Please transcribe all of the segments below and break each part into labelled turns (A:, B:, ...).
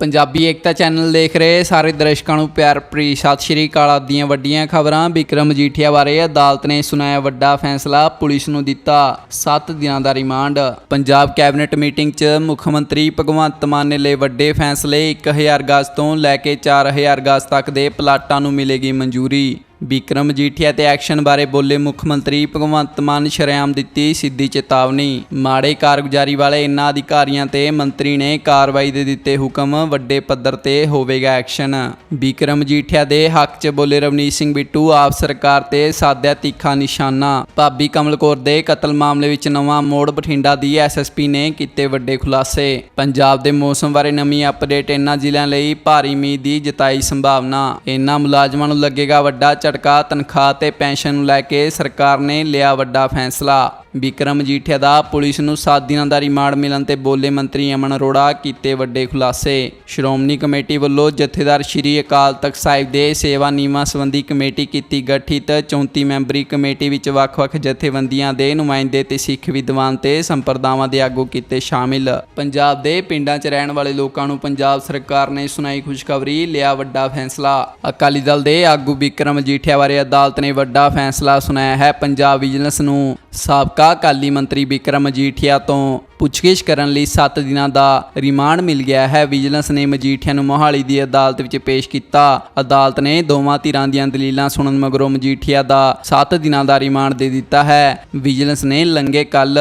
A: ਪੰਜਾਬੀ ਏਕਤਾ channel ਦੇਖ ਰਹੇ ਸਾਰੇ ਦਰਸ਼ਕਾਂ ਨੂੰ ਪਿਆਰ ਭਰੀ ਸਤਿ ਸ਼੍ਰੀ ਅਕਾਲ। ਆਪ ਦੀਆਂ ਵੱਡੀਆਂ ਖਬਰਾਂ, ਵਿਕਰਮ ਮਜੀਠੀਆ ਬਾਰੇ ਅਦਾਲਤ ਨੇ ਸੁਣਾਇਆ ਵੱਡਾ ਫੈਸਲਾ, ਪੁਲਿਸ ਨੂੰ ਦਿੱਤਾ 7 ਦਿਨਾਂ ਦਾ ਰਿਮਾਂਡ। ਪੰਜਾਬ ਕੈਬਨਿਟ ਮੀਟਿੰਗ 'ਚ ਮੁੱਖ ਮੰਤਰੀ ਭਗਵੰਤ ਮਾਨ ਨੇ ਲਏ ਵੱਡੇ ਫੈਸਲੇ 1000 ਗਜ਼ ਤੋਂ ਲੈ ਕੇ 4000 ਗਜ਼ ਤੱਕ ਦੇ ਪਲਾਟਾਂ ਨੂੰ ਮਿਲੇਗੀ ਮਨਜ਼ੂਰੀ। ਵਿਕਰਮ ਮਜੀਠੀਆ ਤੇ ਐਕਸ਼ਨ ਬਾਰੇ ਬੋਲੇ ਮੁੱਖ ਮੰਤਰੀ ਭਗਵੰਤ ਮਾਨ ਸ਼ਰੇਆਮ ਦਿੱਤੀ ਸਿੱਧੀ ਚੇਤਾਵਨੀ। ਮਾੜੇ ਕਾਰਗੁਜ਼ਾਰੀ ਵਾਲੇ ਇਨ੍ਹਾਂ ਅਧਿਕਾਰੀਆਂ ਤੇ ਮੰਤਰੀ ਨੇ ਕਾਰਵਾਈ ਦੇ ਦਿੱਤੇ ਹੁਕਮ, ਵੱਡੇ ਪੱਧਰ ਤੇ ਹੋਵੇਗਾ ਐਕਸ਼ਨ। ਵਿਕਰਮ ਮਜੀਠੀਆ ਦੇ ਹੱਕ 'ਚ ਬੋਲੇ ਰਵਨੀਤ ਸਿੰਘ ਬਿੱਟੂ, ਆਪ ਸਰਕਾਰ ਤੇ ਸਾਧਿਆ ਤਿੱਖਾ ਨਿਸ਼ਾਨਾ। ਭਾਬੀ ਕਮਲ ਕੌਰ ਦੇ ਕਤਲ ਮਾਮਲੇ ਵਿੱਚ ਨਵਾਂ ਮੋੜ ਬਠਿੰਡਾ ਦੀ ਐਸਐਸਪੀ ਨੇ ਕੀਤੇ ਵੱਡੇ ਖੁਲਾਸੇ। ਪੰਜਾਬ ਦੇ ਮੌਸਮ ਬਾਰੇ ਨਵੀਂ ਅਪਡੇਟ ਇਨ੍ਹਾਂ ਜ਼ਿਲ੍ਹਿਆਂ ਲਈ ਭਾਰੀ ਮੀਂਹ ਦੀ ਜਤਾਈ ਸੰਭਾਵਨਾ। ਇਨ੍ਹਾਂ ਮੁਲਾਜ਼ਮਾਂ ਨੂੰ ਲੱਗੇਗਾ ਵੱਡਾ ਝਟਕਾ ਤਨਖਾਹ ਤੇ ਪੈਨਸ਼ਨ ਨੂੰ ਲੈ ਕੇ ਸਰਕਾਰ ਨੇ ਲਿਆ ਵੱਡਾ ਫੈਸਲਾ। ਵਿਕਰਮ ਮਜੀਠੀਆ ਦਾ ਪੁਲਿਸ ਨੂੰ 7 ਦਿਨਾਂ ਦਾ ਰਿਮਾਂਡ ਮਿਲਣ ਤੇ ਬੋਲੇ ਮੰਤਰੀ ਅਮਨ ਅਰੋੜਾ ਕੀਤੇ ਵੱਡੇ ਖੁਲਾਸੇ। ਸ਼੍ਰੋਮਣੀ ਕਮੇਟੀ ਵੱਲੋਂ ਜਥੇਦਾਰ ਸ਼੍ਰੀ ਅਕਾਲ ਤਖਤ ਸਾਹਿਬ ਦੇ ਸੇਵਾ ਨਿਯਮਾਂ ਸੰਬੰਧੀ ਕਮੇਟੀ ਕੀਤੀ ਗਠਿਤ 34 ਮੈਂਬਰੀ ਕਮੇਟੀ ਵਿੱਚ ਵੱਖ-ਵੱਖ ਜਥੇਬੰਦੀਆਂ ਦੇ ਨੁਮਾਇੰਦੇ ਤੇ ਸਿੱਖ ਵਿਦਵਾਨ ਤੇ ਸੰਪਰਦਾਵਾਂ ਦੇ ਆਗੂ ਕੀਤੇ ਸ਼ਾਮਿਲ। ਪੰਜਾਬ ਦੇ ਪਿੰਡਾਂ 'ਚ ਰਹਿਣ ਵਾਲੇ ਲੋਕਾਂ ਨੂੰ ਪੰਜਾਬ ਸਰਕਾਰ ਨੇ ਸੁਣਾਈ ਖੁਸ਼ਖਬਰੀ, ਲਿਆ ਵੱਡਾ ਫੈਸਲਾ। ਅਕਾਲੀ ਦਲ ਦੇ ਆਗੂ ਵਿਕਰਮ ਮਜੀਠੀਆ ਬਾਰੇ ਅਦਾਲਤ ਨੇ ਵੱਡਾ ਫੈਸਲਾ ਸੁਣਾਇਆ ਹੈ। ਪੰਜਾਬ ਵਿਜੀਲੈਂਸ ਨੂੰ ਸਾਬਕਾ ਅਕਾਲੀ ਮੰਤਰੀ ਵਿਕਰਮ ਮਜੀਠੀਆ ਤੋਂ ਪੁੱਛਗਿੱਛ ਕਰਨ ਲਈ 7 ਦਿਨਾਂ ਦਾ ਰਿਮਾਂਡ ਮਿਲ ਗਿਆ ਹੈ। ਵਿਜੀਲੈਂਸ ਨੇ ਮਜੀਠੀਆ ਨੂੰ ਮੋਹਾਲੀ ਦੀ ਅਦਾਲਤ ਵਿੱਚ ਪੇਸ਼ ਕੀਤਾ। ਅਦਾਲਤ ਨੇ ਦੋਵਾਂ ਧਿਰਾਂ ਦੀਆਂ ਦਲੀਲਾਂ ਸੁਣਨ ਮਗਰੋਂ ਮਜੀਠੀਆ ਦਾ 7 ਦਿਨਾਂ ਦਾ ਰਿਮਾਂਡ ਦੇ ਦਿੱਤਾ ਹੈ। ਵਿਜੀਲੈਂਸ ਨੇ ਲੰਗੇ ਕੱਲ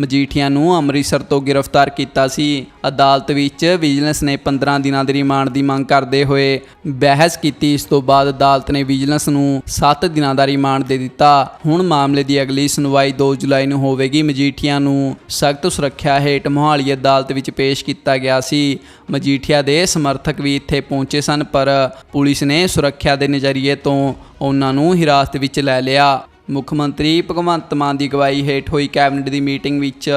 A: ਮਜੀਠੀਆ ਨੂੰ ਅੰਮ੍ਰਿਤਸਰ ਤੋਂ ਗ੍ਰਿਫਤਾਰ ਕੀਤਾ ਸੀ। ਅਦਾਲਤ ਵਿੱਚ ਵਿਜੀਲੈਂਸ ਨੇ 15 ਦਿਨਾਂ ਦੇ ਰਿਮਾਂਡ ਦੀ ਮੰਗ ਕਰਦੇ ਹੋਏ ਬਹਿਸ ਕੀਤੀ। ਇਸ ਤੋਂ ਬਾਅਦ ਅਦਾਲਤ ਨੇ ਵਿਜੀਲੈਂਸ ਨੂੰ 7 ਦਿਨਾਂ ਦਾ ਰਿਮਾਂਡ ਦੇ ਦਿੱਤਾ। ਹੁਣ ਮਾਮਲੇ ਦੀ ਅਗਲੀ ਸੁਣਵਾਈ 2 ਜੁਲਾਈ ਨੂੰ ਹੋਵੇਗੀ। ਮਜੀਠੀਆ ਨੂੰ ਸਖਤ ਸੁਰੱਖਿਆ ਹੇਠ ਮੋਹਾਲੀ ਅਦਾਲਤ ਵਿੱਚ ਪੇਸ਼ ਕੀਤਾ ਗਿਆ ਸੀ। ਮਜੀਠੀਆ ਦੇ ਸਮਰਥਕ ਵੀ ਇੱਥੇ ਪਹੁੰਚੇ ਸਨ, ਪਰ ਪੁਲਿਸ ਨੇ ਸੁਰੱਖਿਆ ਦੇ ਨਜ਼ਰੀਏ ਤੋਂ ਉਹਨਾਂ ਨੂੰ ਹਿਰਾਸਤ ਵਿੱਚ ਲੈ ਲਿਆ। ਮੁੱਖ ਮੰਤਰੀ ਭਗਵੰਤ ਮਾਨ ਦੀ ਅਗਵਾਈ ਹੇਠ ਹੋਈ ਕੈਬਨਿਟ ਦੀ ਮੀਟਿੰਗ ਵਿੱਚ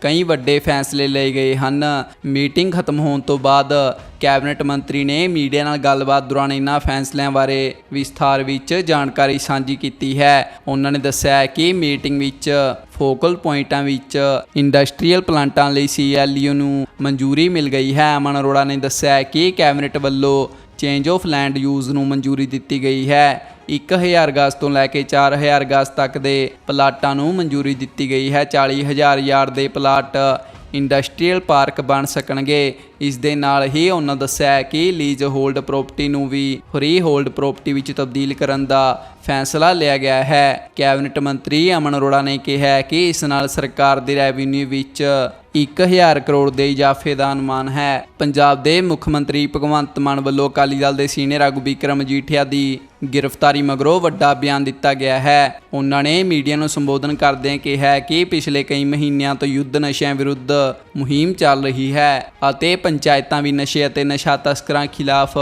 A: ਕਈ ਵੱਡੇ ਫੈਸਲੇ ਲਏ ਗਏ ਹਨ। ਮੀਟਿੰਗ ਖਤਮ ਹੋਣ ਤੋਂ ਬਾਅਦ ਕੈਬਨਿਟ ਮੰਤਰੀ ਨੇ ਮੀਡੀਆ ਨਾਲ ਗੱਲਬਾਤ ਦੌਰਾਨ ਇਹਨਾਂ ਫੈਸਲਿਆਂ ਬਾਰੇ ਵਿਸਥਾਰ ਵਿੱਚ ਜਾਣਕਾਰੀ ਸਾਂਝੀ ਕੀਤੀ ਹੈ। ਉਹਨਾਂ ਨੇ ਦੱਸਿਆ ਕਿ ਮੀਟਿੰਗ ਵਿੱਚ ਫੋਕਲ ਪੁਆਇੰਟਾਂ ਵਿੱਚ ਇੰਡਸਟਰੀਅਲ ਪਲਾਂਟਾਂ ਲਈ ਸੀਐਲਯੂ ਨੂੰ ਮਨਜ਼ੂਰੀ ਮਿਲ ਗਈ ਹੈ। ਅਮਨ ਅਰੋੜਾ ਨੇ ਦੱਸਿਆ ਕਿ ਕੈਬਨਿਟ ਵੱਲੋਂ ਚੇਂਜ ਆਫ ਲੈਂਡ ਯੂਜ਼ ਨੂੰ ਮਨਜ਼ੂਰੀ ਦਿੱਤੀ ਗਈ ਹੈ। 1000 ਗਜ਼ ਤੋਂ ਲੈ ਕੇ 4000 ਗਜ਼ ਤੱਕ ਦੇ ਪਲਾਟਾਂ ਨੂੰ ਮਨਜ਼ੂਰੀ ਦਿੱਤੀ ਗਈ ਹੈ। 40000 ਯਾਰਡ ਦੇ ਪਲਾਟ ਇੰਡਸਟਰੀਅਲ ਪਾਰਕ ਬਣ ਸਕਣਗੇ। ਇਸ ਦੇ ਨਾਲ ਹੀ ਉਹਨਾਂ ਦੱਸਿਆ ਕਿ ਲੀਜ਼ ਹੋਲਡ ਪ੍ਰਾਪਰਟੀ ਨੂੰ ਵੀ ਫ੍ਰੀ ਹੋਲਡ ਪ੍ਰਾਪਰਟੀ ਵਿੱਚ ਤਬਦੀਲ ਕਰਨ ਦਾ ਫੈਸਲਾ ਲਿਆ ਗਿਆ ਹੈ। ਕੈਬਨਿਟ ਮੰਤਰੀ ਅਮਨ ਅਰੋੜਾ ਨੇ ਕਿਹਾ ਕਿ ਇਸ ਨਾਲ ਸਰਕਾਰ ਦੇ ਰੈਵਨਿਊ ਵਿੱਚ 1000 ਕਰੋੜ ਦੇ ਇਜ਼ਾਫੇ ਦਾ ਅਨੁਮਾਨ ਹੈ। ਪੰਜਾਬ ਦੇ ਮੁੱਖ ਮੰਤਰੀ ਭਗਵੰਤ ਮਾਨ ਵੱਲੋਂ ਅਕਾਲੀ ਦਲ ਦੇ ਸੀਨੀਅਰ ਆਗੂ ਵਿਕਰਮ ਮਜੀਠੀਆ ਦੀ ਗ੍ਰਿਫਤਾਰੀ ਮਗਰੋਂ ਵੱਡਾ ਬਿਆਨ ਦਿੱਤਾ ਗਿਆ ਹੈ। ਉਹਨਾਂ ਨੇ ਮੀਡੀਆ ਨੂੰ ਸੰਬੋਧਨ ਕਰਦਿਆਂ ਕਿਹਾ ਕਿ ਪਿਛਲੇ ਕਈ ਮਹੀਨਿਆਂ ਤੋਂ ਯੁੱਧ ਨਸ਼ਿਆਂ ਵਿਰੁੱਧ ਮੁਹਿੰਮ ਚੱਲ ਰਹੀ ਹੈ ਅਤੇ ਪੰਚਾਇਤਾਂ ਵੀ ਨਸ਼ੇ ਅਤੇ ਨਸ਼ਾ ਤਸਕਰਾਂ ਖਿਲਾਫ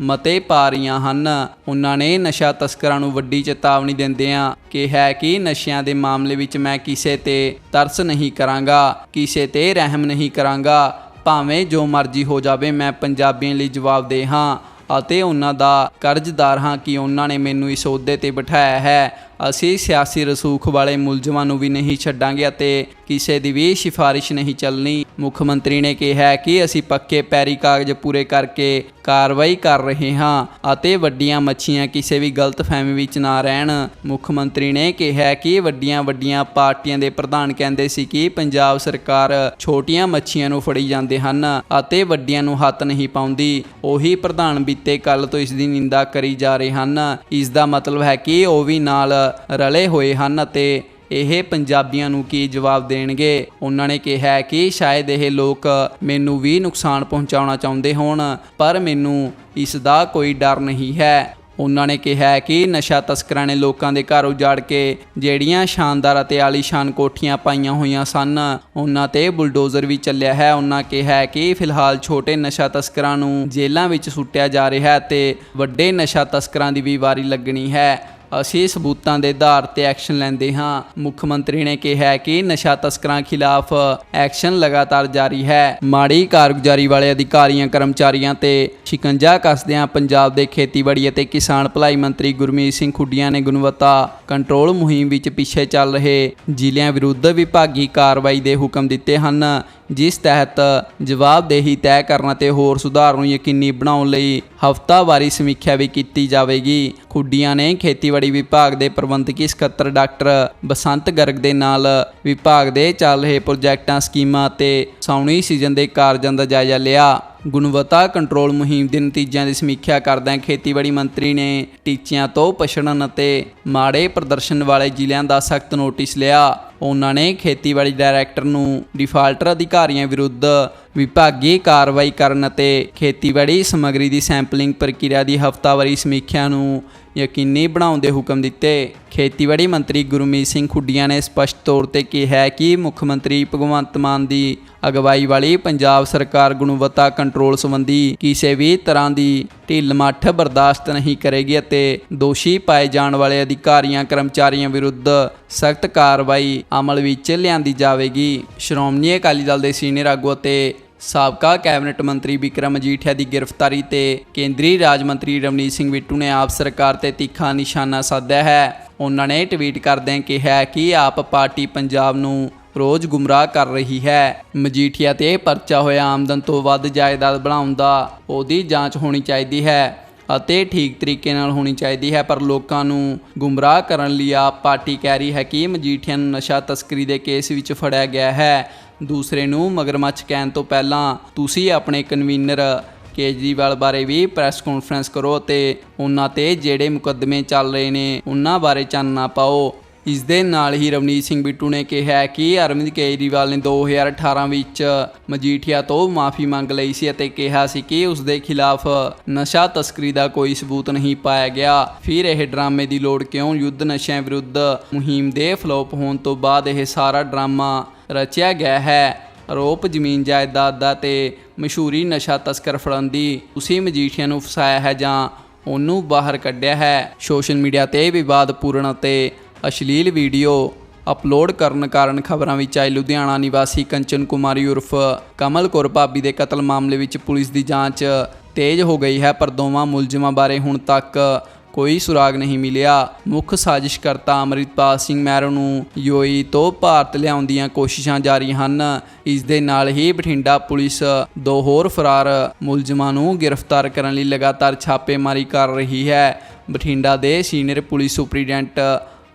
A: ਮਤੇ ਪਾ ਰਹੀਆਂ ਹਨ। ਉਹਨਾਂ ਨੇ ਨਸ਼ਾ ਤਸਕਰਾਂ ਨੂੰ ਵੱਡੀ ਚੇਤਾਵਨੀ ਦਿੰਦਿਆਂ ਕਿਹਾ ਕਿ ਨਸ਼ਿਆਂ ਦੇ ਮਾਮਲੇ ਵਿੱਚ ਮੈਂ ਕਿਸੇ ਤੇ ਤਰਸ ਨਹੀਂ ਕਰਾਂਗਾ, ਕਿਸੇ ਤੇ ਰਹਿਮ ਨਹੀਂ ਕਰਾਂਗਾ। ਭਾਵੇਂ ਜੋ ਮਰਜ਼ੀ ਹੋ ਜਾਵੇ, ਮੈਂ ਪੰਜਾਬੀਆਂ ਲਈ ਜਵਾਬਦੇਹ ਹਾਂ ਅਤੇ ਉਹਨਾਂ ਦਾ ਕਰਜ਼ਦਾਰ ਹਾਂ ਕਿ ਉਹਨਾਂ ਨੇ ਮੈਨੂੰ ਇਸ ਅਹੁਦੇ ਤੇ ਬਿਠਾਇਆ ਹੈ। ਅਸੀਂ ਸਿਆਸੀ ਰਸੂਖ ਵਾਲੇ ਮੁਲਜ਼ਮਾਂ ਨੂੰ ਵੀ ਨਹੀਂ ਛੱਡਾਂਗੇ ਅਤੇ ਕਿਸੇ ਦੀ ਵੀ ਸਿਫਾਰਿਸ਼ ਨਹੀਂ ਚੱਲਣੀ। ਮੁੱਖ ਮੰਤਰੀ ਨੇ ਕਿਹਾ ਕਿ ਅਸੀਂ ਪੱਕੇ ਪੈਰੀ ਕਾਗਜ਼ ਪੂਰੇ ਕਰਕੇ ਕਾਰਵਾਈ ਕਰ ਰਹੇ ਹਾਂ ਅਤੇ ਵੱਡੀਆਂ ਮੱਛੀਆਂ ਕਿਸੇ ਵੀ ਗਲਤ ਫਹਿਮੀ ਵਿੱਚ ਨਾ ਰਹਿਣ। ਮੁੱਖ ਮੰਤਰੀ ਨੇ ਕਿਹਾ ਕਿ ਵੱਡੀਆਂ ਵੱਡੀਆਂ ਪਾਰਟੀਆਂ ਦੇ ਪ੍ਰਧਾਨ ਕਹਿੰਦੇ ਸੀ ਕਿ ਪੰਜਾਬ ਸਰਕਾਰ ਛੋਟੀਆਂ ਮੱਛੀਆਂ ਨੂੰ ਫੜੀ ਜਾਂਦੇ ਹਨ ਅਤੇ ਵੱਡੀਆਂ ਨੂੰ ਹੱਥ ਨਹੀਂ ਪਾਉਂਦੀ। ਉਹੀ ਪ੍ਰਧਾਨ ਬੀਤੇ ਕੱਲ ਤੋਂ ਇਸ ਦੀ ਨਿੰਦਾ ਕਰੀ ਜਾ ਰਹੇ ਹਨ। ਇਸ ਦਾ ਮਤਲਬ ਹੈ ਕਿ ਉਹ ਵੀ ਨਾਲ ਰਲੇ ਹੋਏ ਹਨ ਅਤੇ ਇਹ ਪੰਜਾਬੀਆਂ ਨੂੰ ਕੀ ਜਵਾਬ ਦੇਣਗੇ? ਉਹਨਾਂ ਨੇ ਕਿਹਾ ਕਿ ਸ਼ਾਇਦ ਇਹ ਲੋਕ ਮੈਨੂੰ ਵੀ ਨੁਕਸਾਨ ਪਹੁੰਚਾਉਣਾ ਚਾਹੁੰਦੇ ਹੋਣ, ਪਰ ਮੈਨੂੰ ਇਸ ਦਾ ਕੋਈ ਡਰ ਨਹੀਂ ਹੈ। ਉਹਨਾਂ ਨੇ ਕਿਹਾ ਕਿ ਨਸ਼ਾ ਤਸਕਰਾਂ ਨੇ ਲੋਕਾਂ ਦੇ ਘਰ ਉਜਾੜ ਕੇ ਜਿਹੜੀਆਂ ਸ਼ਾਨਦਾਰ ਅਤੇ ਆਲੀਸ਼ਾਨ ਕੋਠੀਆਂ ਪਾਈਆਂ ਹੋਈਆਂ ਸਨ, ਉਹਨਾਂ ਤੇ ਬੁਲਡੋਜ਼ਰ ਵੀ ਚੱਲਿਆ ਹੈ। ਉਹਨਾਂ ਕਿਹਾ ਕਿ ਫਿਲਹਾਲ ਛੋਟੇ ਨਸ਼ਾ ਤਸਕਰਾਂ ਨੂੰ ਜੇਲ੍ਹਾਂ ਵਿੱਚ ਸੁੱਟਿਆ ਜਾ ਰਿਹਾ ਹੈ ਤੇ ਵੱਡੇ ਨਸ਼ਾ ਤਸਕਰਾਂ ਦੀ ਵੀ ਵਾਰੀ ਲੱਗਣੀ ਹੈ। ਅਸੀਂ ਸਬੂਤਾਂ ਦੇ ਆਧਾਰ ਤੇ ਐਕਸ਼ਨ ਲੈਂਦੇ ਹਾਂ। ਮੁੱਖ ਮੰਤਰੀ ਨੇ ਕਿਹਾ ਕਿ ਨਸ਼ਾ ਤਸਕਰਾਂ ਖਿਲਾਫ ਐਕਸ਼ਨ ਲਗਾਤਾਰ ਜਾਰੀ ਹੈ। ਮਾੜੀ ਕਾਰਗੁਜ਼ਾਰੀ ਵਾਲੇ ਅਧਿਕਾਰੀਆਂ, ਕਰਮਚਾਰੀਆਂ ਤੇ ਸ਼ਿਕੰਜਾ ਕੱਸਦਿਆਂ ਪੰਜਾਬ ਦੇ ਖੇਤੀਬਾੜੀ ਅਤੇ ਕਿਸਾਨ ਭਲਾਈ ਮੰਤਰੀ ਗੁਰਮੀਤ ਸਿੰਘ ਖੁੱਡੀਆਂ ਨੇ ਗੁਣਵੱਤਾ ਕੰਟਰੋਲ ਮੁਹਿੰਮ ਵਿੱਚ ਪਿੱਛੇ ਚੱਲ ਰਹੇ ਜ਼ਿਲ੍ਹਿਆਂ ਵਿਰੁੱਧ ਵਿਭਾਗੀ ਕਾਰਵਾਈ ਦੇ ਹੁਕਮ ਦਿੱਤੇ ਹਨ। ਜਿਸ ਤਹਿਤ ਜਵਾਬਦੇਹੀ ਤੈਅ ਕਰਨ ਅਤੇ ਹੋਰ ਸੁਧਾਰ ਨੂੰ ਯਕੀਨੀ ਬਣਾਉਣ ਲਈ ਹਫ਼ਤਾਵਾਰੀ ਸਮੀਖਿਆ ਵੀ ਕੀਤੀ ਜਾਵੇਗੀ। ਖੁੱਡੀਆਂ ਨੇ ਖੇਤੀਬਾੜੀ ਵਿਭਾਗ ਦੇ ਪ੍ਰਬੰਧਕੀ ਸਕੱਤਰ ਡਾਕਟਰ ਬਸੰਤ ਗਰਗ ਦੇ ਨਾਲ ਵਿਭਾਗ ਦੇ ਚੱਲ ਰਹੇ ਪ੍ਰੋਜੈਕਟਾਂ, ਸਕੀਮਾਂ ਅਤੇ ਸਾਉਣੀ ਸੀਜ਼ਨ ਦੇ ਕਾਰਜਾਂ ਦਾ ਜਾਇਜ਼ਾ ਲਿਆ। ਗੁਣਵੱਤਾ ਕੰਟਰੋਲ ਮੁਹਿੰਮ ਦੇ ਨਤੀਜਿਆਂ ਦੀ ਸਮੀਖਿਆ ਕਰਦਿਆਂ ਖੇਤੀਬਾੜੀ ਮੰਤਰੀ ਨੇ ਟੀਚਿਆਂ ਤੋਂ ਪਛੜਨ ਅਤੇ ਮਾੜੇ ਪ੍ਰਦਰਸ਼ਨ ਵਾਲੇ ਜ਼ਿਲ੍ਹਿਆਂ ਦਾ ਸਖਤ ਨੋਟਿਸ ਲਿਆ। ਉਹਨਾਂ ਨੇ ਖੇਤੀਬਾੜੀ ਡਾਇਰੈਕਟਰ ਨੂੰ ਡਿਫਾਲਟਰ ਅਧਿਕਾਰੀਆਂ ਵਿਰੁੱਧ ਵਿਭਾਗੀ ਕਾਰਵਾਈ ਕਰਨ ਅਤੇ ਖੇਤੀਬਾੜੀ ਸਮੱਗਰੀ ਦੀ ਸੈਂਪਲਿੰਗ ਪ੍ਰਕਿਰਿਆ ਦੀ ਹਫ਼ਤਾਵਾਰੀ ਸਮੀਖਿਆ ਨੂੰ ਯਕੀਨੀ ਬਣਾਉਣ ਦੇ ਹੁਕਮ ਦਿੱਤੇ। ਖੇਤੀਬਾੜੀ ਮੰਤਰੀ ਗੁਰਮੀਤ ਸਿੰਘ ਖੁੱਡੀਆਂ ਨੇ ਸਪਸ਼ਟ ਤੌਰ ਤੇ ਕਿਹਾ ਕਿ ਮੁੱਖ ਮੰਤਰੀ ਭਗਵੰਤ ਮਾਨ ਦੀ ਅਗਵਾਈ ਵਾਲੀ ਪੰਜਾਬ ਸਰਕਾਰ ਗੁਣਵੱਤਾ ਕੰਟਰੋਲ ਸੰਬੰਧੀ ਕਿਸੇ ਵੀ ਤਰ੍ਹਾਂ ਦੀ ਢਿੱਲ ਮੱਠ ਬਰਦਾਸ਼ਤ ਨਹੀਂ ਕਰੇਗੀ ਅਤੇ ਦੋਸ਼ੀ ਪਾਏ ਜਾਣ ਵਾਲੇ ਅਧਿਕਾਰੀਆਂ, ਕਰਮਚਾਰੀਆਂ ਵਿਰੁੱਧ ਸਖਤ ਕਾਰਵਾਈ ਅਮਲ ਵਿੱਚ ਲਿਆਂਦੀ ਜਾਵੇਗੀ। ਸ਼੍ਰੋਮਣੀ ਅਕਾਲੀ ਦਲ ਦੇ ਸੀਨੀਅਰ ਆਗੂ ਅਤੇ ਸਾਬਕਾ ਕੈਬਨਿਟ ਮੰਤਰੀ ਵਿਕਰਮ ਮਜੀਠੀਆ ਦੀ ਗ੍ਰਿਫਤਾਰੀ ਤੇ ਕੇਂਦਰੀ ਰਾਜ ਮੰਤਰੀ ਰਵਨੀਤ ਸਿੰਘ ਬਿੱਟੂ ਨੇ ਆਪ ਸਰਕਾਰ ਤੇ ਤਿੱਖਾ ਨਿਸ਼ਾਨਾ ਸਾਧਿਆ ਹੈ। ਉਹਨਾਂ ਨੇ ਟਵੀਟ ਕਰਦਿਆਂ ਕਿਹਾ ਕਿ ਆਪ ਪਾਰਟੀ ਪੰਜਾਬ ਨੂੰ ਰੋਜ਼ ਗੁੰਮਰਾਹ ਕਰ ਰਹੀ ਹੈ। ਮਜੀਠੀਆ ਤੇ ਪਰਚਾ ਹੋਇਆ ਆਮਦਨ ਤੋਂ ਵੱਧ ਜਾਇਦਾਦ ਬਣਾਉਣ ਦਾ ਉਹਦੀ ਜਾਂਚ ਹੋਣੀ ਚਾਹੀਦੀ ਹੈ ਅਤੇ ਠੀਕ ਤਰੀਕੇ ਨਾਲ ਹੋਣੀ ਚਾਹੀਦੀ ਹੈ, ਪਰ ਲੋਕਾਂ ਨੂੰ ਗੁੰਮਰਾਹ ਕਰਨ ਲਈ ਆਪ ਪਾਰਟੀ ਕਹਿ ਰਹੀ ਹੈ ਕਿ ਮਜੀਠੀਆ ਨੂੰ ਨਸ਼ਾ ਤਸਕਰੀ ਦੇ ਕੇਸ ਵਿੱਚ ਫੜਿਆ ਗਿਆ ਹੈ। ਦੂਸਰੇ ਨੂੰ ਮਗਰਮੱਛ ਕਹਿਣ ਤੋਂ ਪਹਿਲਾਂ ਤੁਸੀਂ ਆਪਣੇ ਕਨਵੀਨਰ ਕੇਜਰੀਵਾਲ ਬਾਰੇ ਵੀ ਪ੍ਰੈਸ ਕਾਨਫਰੰਸ ਕਰੋ ਅਤੇ ਉਹਨਾਂ ਤੇ ਜਿਹੜੇ ਮੁਕੱਦਮੇ ਚੱਲ ਰਹੇ ਨੇ ਉਹਨਾਂ ਬਾਰੇ ਚਾਨਣਾ ਪਾਓ। ਇਸ ਦੇ ਨਾਲ ਹੀ ਰਵਨੀਤ ਸਿੰਘ ਬਿੱਟੂ ਨੇ ਕਿਹਾ ਕਿ ਅਰਵਿੰਦ ਕੇਜਰੀਵਾਲ ਨੇ 2018 ਵਿੱਚ ਮਜੀਠੀਆ ਤੋਂ ਮਾਫੀ ਮੰਗ ਲਈ ਸੀ ਅਤੇ ਕਿਹਾ ਸੀ ਕਿ ਉਸ ਦੇ ਖਿਲਾਫ ਨਸ਼ਾ ਤਸਕਰੀ ਦਾ ਕੋਈ ਸਬੂਤ ਨਹੀਂ ਪਾਇਆ ਗਿਆ। ਫਿਰ ਇਹ ਡਰਾਮੇ ਦੀ ਲੋੜ ਕਿਉਂ? ਯੁੱਧ ਨਸ਼ਿਆਂ ਵਿਰੁੱਧ ਮੁਹਿੰਮ ਦੇ ਫਲੋਪ ਹੋਣ ਤੋਂ ਬਾਅਦ ਇਹ ਸਾਰਾ ਡਰਾਮਾ ਰਚਿਆ ਗਿਆ ਹੈ। ਆਰੋਪ ਜ਼ਮੀਨ ਜਾਇਦਾਦ ਦਾ ਤੇ ਮਸ਼ਹੂਰੀ ਨਸ਼ਾ ਤਸਕਰ ਫੜਨ ਦੀ ਉਸੇ ਮਜੀਠੀਆ ਨੂੰ ਫਸਾਇਆ ਹੈ ਜਾਂ ਉਹਨੂੰ ਬਾਹਰ ਕੱਢਿਆ ਹੈ। ਸੋਸ਼ਲ ਮੀਡੀਆ ਤੇ ਵਿਵਾਦਪੂਰਨ ਅਤੇ ਅਸ਼ਲੀਲ ਵੀਡੀਓ ਅਪਲੋਡ ਕਰਨ ਕਾਰਨ ਖਬਰਾਂ ਵਿੱਚ ਆਏ ਲੁਧਿਆਣਾ ਨਿਵਾਸੀ ਕੰਚਨ ਕੁਮਾਰੀ ਉਰਫ ਕਮਲ ਕੌਰ ਭਾਬੀ ਦੇ ਕਤਲ ਮਾਮਲੇ ਵਿੱਚ ਪੁਲਿਸ ਦੀ ਜਾਂਚ ਤੇਜ਼ ਹੋ ਗਈ ਹੈ, ਪਰ ਦੋਵਾਂ ਮੁਲਜ਼ਮਾਂ ਬਾਰੇ ਹੁਣ ਤੱਕ ਕੋਈ ਸੁਰਾਗ ਨਹੀਂ ਮਿਲਿਆ। ਮੁੱਖ ਸਾਜ਼ਿਸ਼ਕਰਤਾ ਅਮਰਿਤਪਾਲ ਸਿੰਘ ਮੈਰੋ ਨੂੰ ਯੂਏਈ ਤੋਂ ਭਾਰਤ ਲਿਆਉਣ ਦੀਆਂ ਕੋਸ਼ਿਸ਼ਾਂ ਜਾਰੀ ਹਨ। ਇਸ ਦੇ ਨਾਲ ਹੀ ਬਠਿੰਡਾ ਪੁਲਿਸ ਦੋ ਹੋਰ ਫਰਾਰ ਮੁਲਜ਼ਮਾਂ ਨੂੰ ਗ੍ਰਿਫਤਾਰ ਕਰਨ ਲਈ ਲਗਾਤਾਰ ਛਾਪੇਮਾਰੀ ਕਰ ਰਹੀ ਹੈ। ਬਠਿੰਡਾ ਦੇ senior police superintendent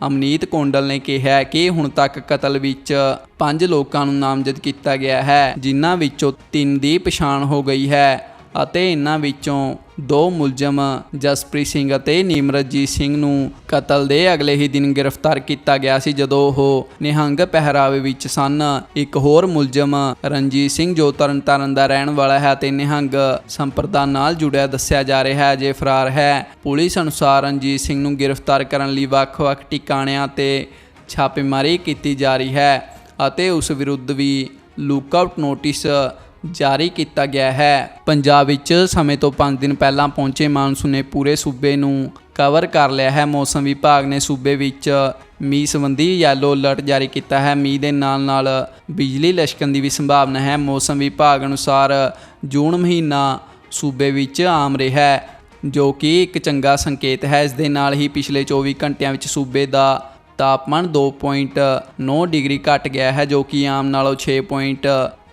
A: Amneet Kondal ਨੇ ਕਿਹਾ ਕਿ ਹੁਣ ਤੱਕ ਕਤਲ ਵਿੱਚ ਪੰਜ ਲੋਕਾਂ ਨੂੰ ਨਾਮਜ਼ਦ ਕੀਤਾ ਗਿਆ ਹੈ, ਜਿਨ੍ਹਾਂ ਵਿੱਚੋਂ ਤਿੰਨ ਦੀ ਪਛਾਣ ਹੋ ਗਈ ਹੈ ਅਤੇ ਇਨ੍ਹਾਂ ਵਿੱਚੋਂ ਦੋ ਮੁਲਜ਼ਮ ਜਸਪ੍ਰੀਤ ਸਿੰਘ ਅਤੇ ਨੀਮਰਜੀਤ ਸਿੰਘ ਨੂੰ ਕਤਲ ਦੇ ਅਗਲੇ ਹੀ ਦਿਨ ਗ੍ਰਿਫਤਾਰ ਕੀਤਾ ਗਿਆ ਸੀ, ਜਦੋਂ ਉਹ ਨਿਹੰਗ ਪਹਿਰਾਵੇ ਵਿੱਚ ਸਨ। ਇੱਕ ਹੋਰ ਮੁਲਜ਼ਮ ਰਣਜੀਤ ਸਿੰਘ ਜੋ ਤਰਨਤਾਰਨ ਦਾ ਰਹਿਣ ਵਾਲਾ ਹੈ ਅਤੇ ਨਿਹੰਗ ਸੰਪਰਦਾ ਨਾਲ ਜੁੜਿਆ ਦੱਸਿਆ ਜਾ ਰਿਹਾ ਹੈ, ਜੇ ਫਰਾਰ ਹੈ, ਪੁਲਿਸ ਅਨੁਸਾਰ ਰਣਜੀਤ ਸਿੰਘ ਨੂੰ ਗ੍ਰਿਫਤਾਰ ਕਰਨ ਲਈ ਵੱਖ-ਵੱਖ ਟਿਕਾਣਿਆਂ ਤੇ ਛਾਪੇਮਾਰੀ ਕੀਤੀ ਜਾ ਰਹੀ ਹੈ ਅਤੇ ਉਸ ਵਿਰੁੱਧ ਵੀ ਲੁੱਕਆਊਟ ਨੋਟਿਸ ਜਾਰੀ ਕੀਤਾ ਗਿਆ ਹੈ। ਪੰਜਾਬ ਵਿੱਚ ਸਮੇਂ ਤੋਂ 5 ਦਿਨ ਪਹਿਲਾਂ ਪਹੁੰਚੇ ਮਾਨਸੂਨ ਨੇ ਪੂਰੇ ਸੂਬੇ ਨੂੰ ਕਵਰ ਕਰ ਲਿਆ ਹੈ। ਮੌਸਮ ਵਿਭਾਗ ਨੇ ਸੂਬੇ ਵਿੱਚ ਮੀਂਹ ਸੰਬੰਧੀ ਯੈਲੋ ਅਲਰਟ ਜਾਰੀ ਕੀਤਾ ਹੈ। ਮੀਂਹ ਦੇ ਨਾਲ ਨਾਲ ਬਿਜਲੀ ਲਿਸ਼ਕਣ ਦੀ ਵੀ ਸੰਭਾਵਨਾ ਹੈ। ਮੌਸਮ ਵਿਭਾਗ ਅਨੁਸਾਰ ਜੂਨ ਮਹੀਨਾ ਸੂਬੇ ਵਿੱਚ ਆਮ ਰਿਹਾ ਹੈ, ਜੋ ਕਿ ਇੱਕ ਚੰਗਾ ਸੰਕੇਤ ਹੈ। ਇਸ ਦੇ ਨਾਲ ਹੀ ਪਿਛਲੇ 24 ਘੰਟਿਆਂ ਵਿੱਚ ਸੂਬੇ ਦਾ ਤਾਪਮਾਨ 2.9 ਡਿਗਰੀ ਘਟ ਗਿਆ ਹੈ, ਜੋ ਕਿ ਆਮ ਨਾਲੋਂ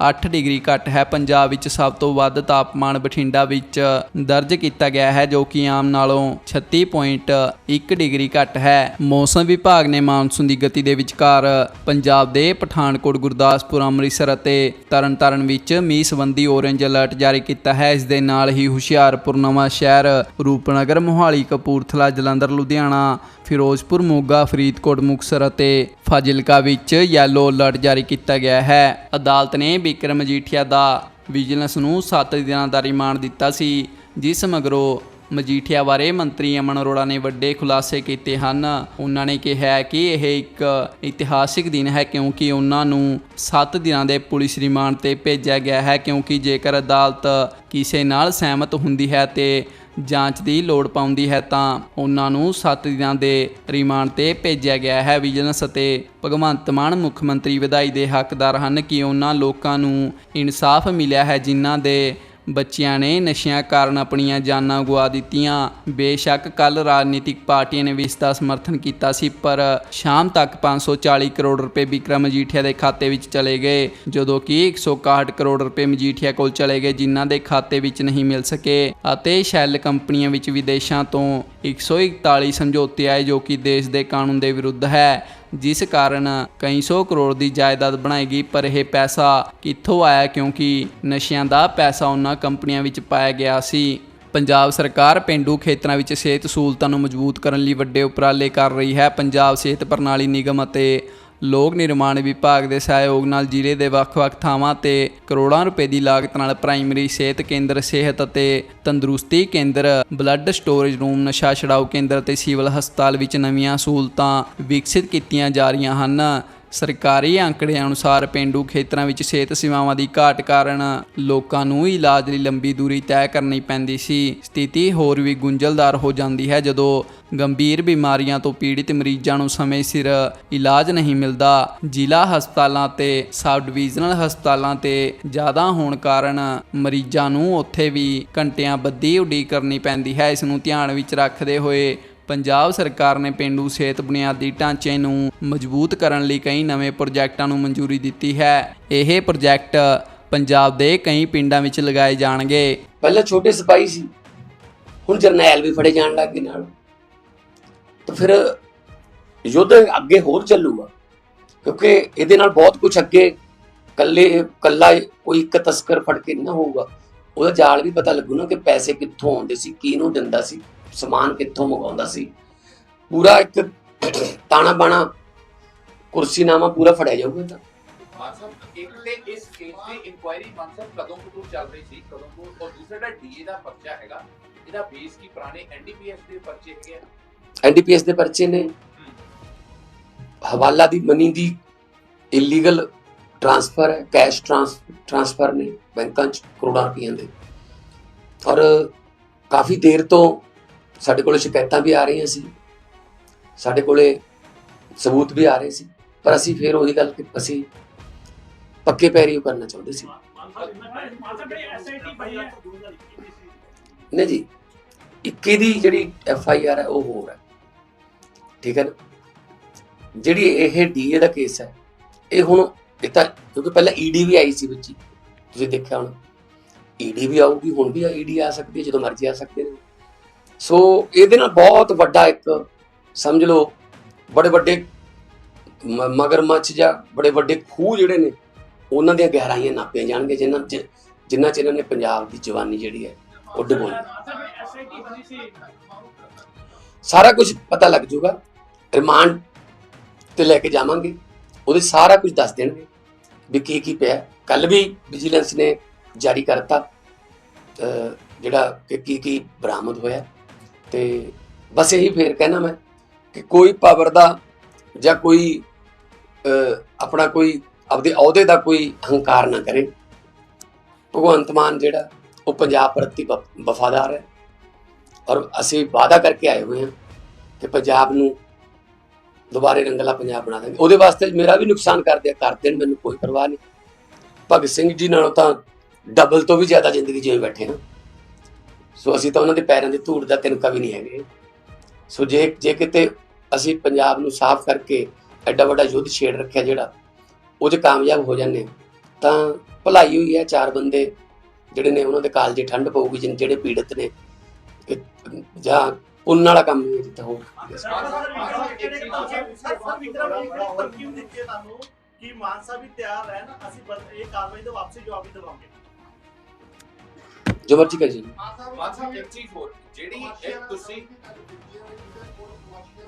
A: 6.8 ਡਿਗਰੀ ਘੱਟ ਹੈ। ਪੰਜਾਬ ਵਿੱਚ ਸਭ ਤੋਂ ਵੱਧ ਤਾਪਮਾਨ ਬਠਿੰਡਾ ਵਿੱਚ ਦਰਜ ਕੀਤਾ ਗਿਆ ਹੈ, ਜੋ ਕਿ ਆਮ ਨਾਲੋਂ 36.1 ਡਿਗਰੀ ਘੱਟ ਹੈ। ਮੌਸਮ ਵਿਭਾਗ ਨੇ ਮਾਨਸੂਨ ਦੀ ਗਤੀ ਦੇ ਵਿਚਕਾਰ ਪੰਜਾਬ ਦੇ ਪਠਾਨਕੋਟ, ਗੁਰਦਾਸਪੁਰ, ਅੰਮ੍ਰਿਤਸਰ ਅਤੇ ਤਰਨਤਾਰਨ ਵਿੱਚ ਮੀਂਹ ਸੰਬੰਧੀ ਔਰੇਂਜ ਅਲਰਟ ਜਾਰੀ ਕੀਤਾ ਹੈ। ਇਸ ਦੇ ਨਾਲ ਹੀ ਹੁਸ਼ਿਆਰਪੁਰ ਨਵਾਂ ਸ਼ਹਿਰ ਰੂਪਨਗਰ, ਮੋਹਾਲੀ, ਕਪੂਰਥਲਾ, ਜਲੰਧਰ, ਲੁਧਿਆਣਾ ਫਿਰੋਜ਼ਪੁਰ, ਮੋਗਾ, ਫਰੀਦਕੋਟ, ਮੁਕਤਸਰ ਅਤੇ ਫਾਜ਼ਿਲਕਾ ਵਿੱਚ ਯੈਲੋ ਅਲਰਟ ਜਾਰੀ ਕੀਤਾ ਗਿਆ ਹੈ। ਅਦਾਲਤ ਨੇ ਬਿਕਰਮ ਮਜੀਠੀਆ ਦਾ ਵਿਜੀਲੈਂਸ ਨੂੰ 7 ਦਿਨਾਂ ਦਾ ਰਿਮਾਂਡ ਦਿੱਤਾ ਸੀ, ਜਿਸ ਮਗਰੋਂ ਮਜੀਠੀਆ ਬਾਰੇ ਮੰਤਰੀ ਅਮਨ ਅਰੋੜਾ ਨੇ ਵੱਡੇ ਖੁਲਾਸੇ ਕੀਤੇ ਹਨ। ਉਹਨਾਂ ਨੇ ਕਿਹਾ ਕਿ ਇਹ ਇੱਕ ਇਤਿਹਾਸਿਕ ਦਿਨ ਹੈ, ਕਿਉਂਕਿ ਉਹਨਾਂ ਨੂੰ 7 ਦਿਨਾਂ ਦੇ ਪੁਲਿਸ ਰਿਮਾਂਡ ਤੇ ਭੇਜਿਆ ਗਿਆ ਹੈ, ਕਿਉਂਕਿ ਜੇਕਰ ਅਦਾਲਤ ਕਿਸੇ ਨਾਲ ਸਹਿਮਤ ਹੁੰਦੀ ਹੈ ਤੇ ਜਾਂਚ ਦੀ ਲੋੜ ਪਾਉਂਦੀ ਹੈ ਤਾਂ ਉਹਨਾਂ ਨੂੰ 7 ਦਿਨਾਂ ਦੇ ਰਿਮਾਂਡ ਤੇ ਭੇਜਿਆ ਗਿਆ ਹੈ। ਵਿਜੀਲੈਂਸ ਅਤੇ ਭਗਵੰਤ ਮਾਨ ਮੁੱਖ ਮੰਤਰੀ ਵਧਾਈ ਦੇ ਹੱਕਦਾਰ ਹਨ ਕਿ ਉਹਨਾਂ ਲੋਕਾਂ ਨੂੰ ਇਨਸਾਫ ਮਿਲਿਆ ਹੈ, ਜਿਨ੍ਹਾਂ ਦੇ ਬੱਚਿਆਂ ਨੇ ਨਸ਼ਿਆਂ ਕਾਰਨ ਆਪਣੀਆਂ ਜਾਨਾਂ ਗਵਾ ਦਿੱਤੀਆਂ। ਬੇਸ਼ੱਕ ਕੱਲ ਰਾਜਨੀਤਿਕ ਪਾਰਟੀਆਂ ਨੇ ਵੀ ਇਸ ਦਾ ਸਮਰਥਨ ਕੀਤਾ ਸੀ, ਪਰ ਸ਼ਾਮ ਤੱਕ 540 ਕਰੋੜ ਰੁਪਏ ਵਿਕਰਮ ਮਜੀਠੀਆ ਦੇ ਖਾਤੇ ਵਿੱਚ ਚਲੇ ਗਏ, ਜਦੋਂ ਕਿ 161 ਕਰੋੜ ਰੁਪਏ ਮਜੀਠੀਆ ਕੋਲ ਚਲੇ ਗਏ, ਜਿਨ੍ਹਾਂ ਦੇ ਖਾਤੇ ਵਿੱਚ ਨਹੀਂ ਮਿਲ ਸਕੇ। ਅਤੇ ਸ਼ੈਲ ਕੰਪਨੀਆਂ ਵਿੱਚ ਵਿਦੇਸ਼ਾਂ ਤੋਂ 141 ਸਮਝੌਤੇ ਆਏ ਜੋ ਕਿ ਦੇਸ਼ ਦੇ ਕਾਨੂੰਨ ਦੇ ਵਿਰੁੱਧ ਹੈ, ਜਿਸ ਕਾਰਨ ਕਈ ਸੌ ਕਰੋੜ ਦੀ ਜਾਇਦਾਦ ਬਣਾਏਗੀ ਪਰ ਇਹ ਪੈਸਾ ਕਿੱਥੋਂ ਆਇਆ? ਕਿਉਂਕਿ ਨਸ਼ਿਆਂ ਦਾ ਪੈਸਾ ਉਹਨਾਂ ਕੰਪਨੀਆਂ ਵਿੱਚ ਪਾਇਆ ਗਿਆ ਸੀ। ਪੰਜਾਬ ਸਰਕਾਰ ਪਿੰਡੂ ਖੇਤਰਾਂ ਵਿੱਚ ਸਿਹਤ ਸਹੂਲਤਾਂ ਨੂੰ ਮਜ਼ਬੂਤ ਕਰਨ ਲਈ ਵੱਡੇ ਉਪਰਾਲੇ ਕਰ ਰਹੀ ਹੈ। ਪੰਜਾਬ ਸਿਹਤ ਪ੍ਰਣਾਲੀ ਨਿਗਮ ਅਤੇ ਲੋਕ ਨਿਰਮਾਣ ਵਿਭਾਗ ਦੇ ਸਹਿਯੋਗ ਨਾਲ ਜ਼ਿਲ੍ਹੇ ਦੇ ਵੱਖ-ਵੱਖ ਥਾਵਾਂ ਤੇ ਕਰੋੜਾਂ ਰੁਪਏ ਦੀ ਲਾਗਤ ਨਾਲ ਪ੍ਰਾਇਮਰੀ ਸਿਹਤ ਕੇਂਦਰ, ਸਿਹਤ ਅਤੇ ਤੰਦਰੁਸਤੀ ਕੇਂਦਰ, ਬਲੱਡ ਸਟੋਰੇਜ ਰੂਮ, ਨਸ਼ਾ ਛਡਾਊ ਕੇਂਦਰ ਤੇ ਸਿਵਲ ਹਸਪਤਾਲ ਵਿੱਚ ਨਵੀਆਂ ਸਹੂਲਤਾਂ ਵਿਕਸਿਤ ਕੀਤੀਆਂ ਜਾ ਰਹੀਆਂ ਹਨ। ਸਰਕਾਰੀ ਅੰਕੜਿਆਂ ਅਨੁਸਾਰ ਪਿੰਡੂ ਖੇਤਰਾਂ ਵਿੱਚ ਸਿਹਤ ਸੇਵਾਵਾਂ ਦੀ ਘਾਟ ਕਾਰਨ ਲੋਕਾਂ ਨੂੰ ਇਲਾਜ ਲਈ ਲੰਬੀ ਦੂਰੀ ਤੈਅ ਕਰਨੀ ਪੈਂਦੀ ਸੀ। ਸਥਿਤੀ ਹੋਰ ਵੀ ਗੁੰਝਲਦਾਰ ਹੋ ਜਾਂਦੀ ਹੈ ਜਦੋਂ ਗੰਭੀਰ ਬਿਮਾਰੀਆਂ ਤੋਂ ਪੀੜਿਤ ਮਰੀਜ਼ਾਂ ਨੂੰ ਸਮੇਂ ਸਿਰ ਇਲਾਜ ਨਹੀਂ ਮਿਲਦਾ। ਜ਼ਿਲ੍ਹਾ ਹਸਪਤਾਲਾਂ ਤੇ ਸਬ ਡਿਵੀਜ਼ਨਲ ਹਸਪਤਾਲਾਂ ਤੇ ਜ਼ਿਆਦਾ ਹੋਣ ਕਾਰਨ ਮਰੀਜ਼ਾਂ ਨੂੰ ਉੱਥੇ ਵੀ ਘੰਟਿਆਂ ਬੱਧੀ ਉਡੀਕ ਕਰਨੀ ਪੈਂਦੀ ਹੈ। ਇਸ ਨੂੰ ਧਿਆਨ ਵਿੱਚ ਰੱਖਦੇ ਹੋਏ ਪੰਜਾਬ ਸਰਕਾਰ ਨੇ ਪਿੰਡੂ ਸਿਹਤ ਬੁਨਿਆਦੀ ਢਾਂਚੇ ਨੂੰ ਮਜ਼ਬੂਤ ਕਰਨ ਲਈ ਕਈ ਨਵੇਂ ਪ੍ਰੋਜੈਕਟਾਂ ਨੂੰ ਮਨਜ਼ੂਰੀ ਦਿੱਤੀ ਹੈ। ਇਹ ਪ੍ਰੋਜੈਕਟ ਪੰਜਾਬ ਦੇ ਕਈ ਪਿੰਡਾਂ ਵਿੱਚ ਲਗਾਏ ਜਾਣਗੇ।
B: ਪਹਿਲਾਂ ਛੋਟੇ ਸਿਪਾਹੀ ਸੀ। ਹੁਣ ਜਰਨੈਲ ਵੀ ਫੜੇ ਜਾਣ ਲੱਗ ਨਾਲ। ਤਾਂ ਫਿਰ ਯੁੱਧ ਅੱਗੇ ਹੋਰ ਚੱਲੂਗਾ। ਕਿਉਂਕਿ ਇਹਦੇ ਨਾਲ ਬਹੁਤ ਕੁਝ ਅੱਗੇ ਕੱਲੇ ਕੱਲਾ ਕੋਈ ਇੱਕ ਤਸਕਰ ਫੜ ਕੇ ਨਾ ਹੋਊਗਾ। ਉਹਦਾ ਜਾਲ ਵੀ ਪਤਾ ਲੱਗੂ ਨਾ ਕਿ ਪੈਸੇ ਕਿੱਥੋਂ ਆਉਂਦੇ ਸੀ ਕਿਹਨੂੰ ਦਿੰਦਾ ਸੀ। ਸਮਾਨ ਕਿੱਥੋਂ ਮੰਗਾਉਂਦਾ ਸੀ? ਪੂਰਾ ਇੱਕ ਤਾਣਾ ਬਾਣਾ ਕੁਰਸੀਨਾਮਾ ਪੂਰਾ ਫੜਿਆ ਜਾਊਗਾ ਤਾਂ।
C: ਮਾਨ ਸਾਹਿਬ ਇੱਕ ਤੇ ਇਸ ਕੇਸ ਦੀ ਇਨਕੁਆਇਰੀ ਮਾਨ ਸਾਹਿਬ ਕਦੋਂ ਕਦੋਂ ਚੱਲ ਰਹੀ ਸੀ ਕਦੋਂ ਤੋਂ? ਔਰ ਦੂਸਰਾ ਡੀਏ ਦਾ ਪਰਚਾ ਹੈਗਾ ਇਹਦਾ ਬੇਸ ਕੀ ਪੁਰਾਣੇ ਐਨਡੀਪੀਐਸ ਦੇ ਪਰਚੇ ਹੈਗੇ
B: ਐਨਡੀਪੀਐਸ ਦੇ ਪਰਚੇ ਨੇ। ਹਵਾਲਾ ਦੀ ਮਨੀ ਦੀ ਇਲੀਗਲ ਟ੍ਰਾਂਸਫਰ ਹੈ ਕੈਸ਼ ਟ੍ਰਾਂਸਫਰ ਨੇ ਬੈਂਕਾਂ 'ਚ ਕਰੋੜਾਂ ਰੁਪਈਆਂ ਦੇ। ਔਰ ਕਾਫੀ ਦੇਰ ਤੋਂ ਸਾਡੇ ਕੋਲ ਸ਼ਿਕਾਇਤਾਂ ਵੀ ਆ ਰਹੀਆਂ ਸੀ। ਸਾਡੇ ਕੋਲੇ ਸਬੂਤ ਵੀ ਆ ਰਹੇ ਸੀ। ਪਰ ਅਸੀਂ ਫੇਰ ਉਹੀ ਗੱਲ ਕਿ ਅਸੀਂ ਪੱਕੇ ਪੈਰੀ ਕਰਨਾ ਚਾਹੁੰਦੇ ਸੀ। ਨਹੀਂ ਜੀ 21 ਦੀ ਜਿਹੜੀ ਐਫ ਆਈ ਆਰ ਹੈ, ਉਹ ਹੋਰ ਹੈ। ਠੀਕ ਹੈ ਨਾ? ਜਿਹੜੀ ਇਹ ਡੀਏ ਦਾ ਕੇਸ ਹੈ, ਇਹ ਹੁਣ ਇਹ ਤਾਂ ਕਿਉਂਕਿ ਪਹਿਲਾਂ ਈਡੀ ਵੀ ਆਈ ਸੀ ਵਿੱਚ ਤੁਸੀਂ ਦੇਖਿਆ ਹੁਣ। ਈਡੀ ਵੀ ਆਊਗੀ, ਹੁਣ ਵੀ ਈਡੀ ਆ ਸਕਦੀ ਹੈ, ਜਦੋਂ ਮਰਜ਼ੀ ਆ ਸਕਦੇ ਨੇ। ਸੋ ਇਹਦੇ ਨਾਲ ਬਹੁਤ ਵੱਡਾ ਇੱਕ, ਸਮਝ ਲਓ, ਬੜੇ ਵੱਡੇ ਮ- ਮਗਰਮੱਛ ਜਾਂ ਬੜੇ ਵੱਡੇ ਖੂਹ ਜਿਹੜੇ ਨੇ, ਉਹਨਾਂ ਦੀਆਂ ਗਹਿਰਾਈਆਂ ਨਾਪੀਆਂ ਜਾਣਗੇ ਜਿਨ੍ਹਾਂ ਚ ਜਿਨ੍ਹਾਂ ਚ ਇਹਨਾਂ ਨੇ ਪੰਜਾਬ ਦੀ ਜਵਾਨੀ ਜਿਹੜੀ ਹੈ, ਉਹ ਡਬੋਲੀ ਸਾਰਾ ਕੁਝ ਪਤਾ ਲੱਗ ਜਾਊਗਾ, ਰਿਮਾਂਡ ਤੇ ਲੈ ਕੇ ਜਾਵਾਂਗੇ, ਉਹਦੇ ਸਾਰਾ ਕੁਝ ਦੱਸ ਦੇਣਗੇ ਵੀ ਕੀ ਕੀ ਪਿਆ। ਕੱਲ ਵੀ ਵਿਜੀਲੈਂਸ ਨੇ ਜਾਰੀ ਕਰਤਾ, ਅਹ, ਜਿਹੜਾ ਕਿ ਕੀ ਕੀ ਬਰਾਮਦ ਹੋਇਆ। ਤੇ ਬਸ ਇਹੀ ਫੇਰ ਕਹਿਣਾ ਮੈਂ ਕਿ ਕੋਈ ਪਾਵਰ ਦਾ ਜਾਂ ਕੋਈ ਆਪਣਾ ਕੋਈ ਆਪਦੇ ਅਹੁਦੇ ਦਾ ਕੋਈ ਹੰਕਾਰ ਨਾ ਕਰੇ। ਭਗਵੰਤ ਮਾਨ ਜਿਹੜਾ, ਉਹ ਪੰਜਾਬ ਪ੍ਰਤੀ ਵਫ- ਵਫਾਦਾਰ ਹੈ ਔਰ ਅਸੀਂ ਵਾਅਦਾ ਕਰਕੇ ਆਏ ਹੋਏ ਹਾਂ ਕਿ ਪੰਜਾਬ ਨੂੰ ਦੁਬਾਰੇ ਰੰਗਲਾ ਪੰਜਾਬ ਬਣਾ ਦਾਂਗੇ ਉਹਦੇ ਵਾਸਤੇ ਮੇਰਾ ਵੀ ਨੁਕਸਾਨ ਕਰਦੇ ਆ ਕਰ ਦੇਣ ਮੈਨੂੰ ਕੋਈ ਪਰਵਾਹ ਨਹੀਂ। ਭਗਤ ਸਿੰਘ ਜੀ ਨਾਲੋਂ ਤਾਂ ਡਬਲ ਤੋਂ ਵੀ ਜ਼ਿਆਦਾ ਜ਼ਿੰਦਗੀ ਜਿਵੇਂ ਬੈਠੇ ਹਾਂ ਸੋ ਅਸੀਂ ਤਾਂ ਉਹਨਾਂ ਦੇ ਪੈਰਾਂ ਦੀ ਧੂੜ ਦਾ ਤਿਨਕਾ ਵੀ ਨਹੀਂ ਹੈਗੇ। ਸੋ ਜੇ ਜੇ ਕਿਤੇ ਅਸੀਂ ਪੰਜਾਬ ਨੂੰ ਸਾਫ਼ ਕਰਕੇ ਐਡਾ ਵੱਡਾ ਯੁੱਧ ਛੇੜ ਰੱਖਿਆ ਜਿਹੜਾ, ਉਹ 'ਚ ਕਾਮਯਾਬ ਹੋ ਜਾਂਦੇ, ਤਾਂ ਭਲਾਈ ਹੋਈ ਹੈ ਚਾਰ ਬੰਦੇ ਜਿਹੜੇ ਨੇ ਉਹਨਾਂ ਦੇ ਕਾਲਜੇ ਠੰਡ ਪਊਗੀ ਜਿਹੜੇ ਪੀੜਤ ਨੇ ਜਾਂ ਪੁੰਨ ਵਾਲਾ ਕੰਮ ਨਹੀਂ ਹੈ ਹੋ
D: ਕਿ ਮਾਨਸਾ ਵੀ ਤਿਆਰ ਹੈ ਨਾ, ਅਸੀਂ ਇਹ ਕਾਰਵਾਈ ਤੋਂ ਵਾਪਸੀ ਜਵਾਬ ਵੀ ਦਵਾਂਗੇ।
B: ਜੋ ਮਰਜ਼ੀ ਕਰੀ
C: ਮਾਨ ਸਾਹਿਬ ਇੱਕ ਚੀਜ਼ ਹੋਰ ਜਿਹੜੀ ਇਹ ਤੁਸੀਂ